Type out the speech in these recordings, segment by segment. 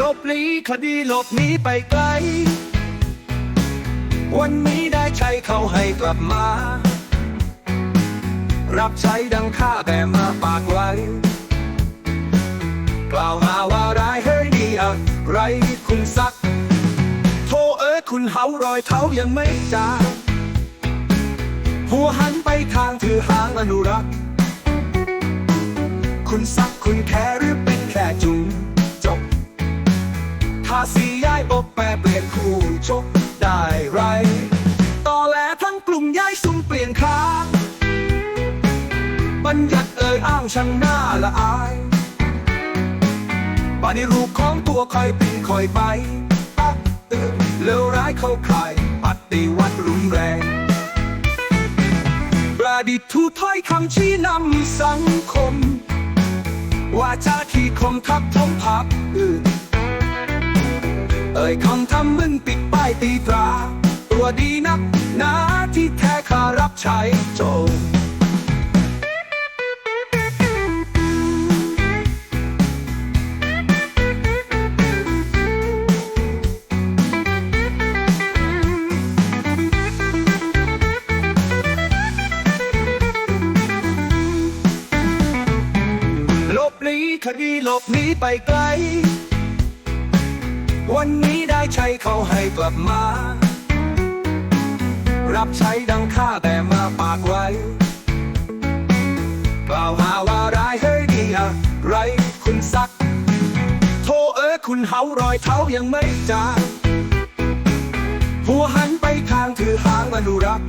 ลบหลีคดีหลบหนีไปไกล วันนี้ได้ใช้เขาให้กลับมา รับใช้ดังข้าแต่มาปากไว้ กล่าวหาว่าร้ายเฮ้ยดีอะไรคุณซัก โทเอ๋ยคุณเฮารอยเท้ายังไม่จางหัวหันไปทางถือหางอนุรักษ์ คุณซักคุณแค ถ้าสีย้ายบบแปรเปลี่ยนคู่ชกได้ไรต่อแลทั้งกลุ่มย้ายสุ่มเปลี่ยนค้าบัญญัติเอ่ยอ้างช่างหน้าละอายปฏิรูปของตัวคอยเป็นคอยไปปักเตือนเลวร้ายเข้าใครปฏิวัติรุนแรงประดิษฐ์ทูถ้อยคำชี้นำสังคม ว่าจาที่คมทับทมพับอื่น เอ่ยคำทำมึงปิดป้ายตีตรา ตัวดีนักหนาที่แท้ข้ารับใช้โจงหลบหนีคดีหลบหนีไปไกล วันนี้ได้ใช้เขาให้กลับมา รับใช้ดังข้าแต่มาปากไว้ กล่าวหาว่าร้ายเฮ้ยดีอะไรคุณซัก โทเอ๋ยคุณเฮารอยเท้ายังไม่จางหัวหันไปทางถือหางอนุรักษ์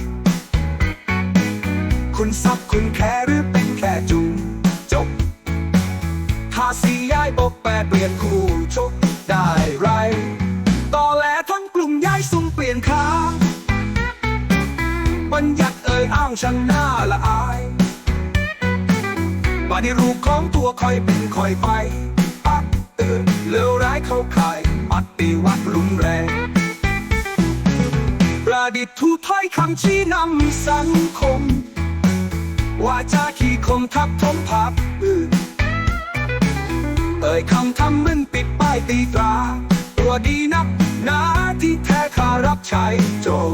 คุณซับคุณแค่หรือเป็นแค่จุงจบถ้าสีย้ายบบแปรเปลี่ยนคู่ชกได้ร มย้ายสุ่มเปลี่ยนค้างบัญญัติเอ่ยอ้างช่างหน้าละอายปฏิรูปของตัวคอยเป็นคอยไปปักเตือนเลวร้ายเข้าข่ายปฏิวัติรุนแรงประดิษฐ์ทูถ้อยคำชี้นำสังคมว่าจาขี้คมทับทมพับอื่นเอ่ยคำทำมึนปิดป้ายตีตรา ตัวดีนักหนาารับใช้จง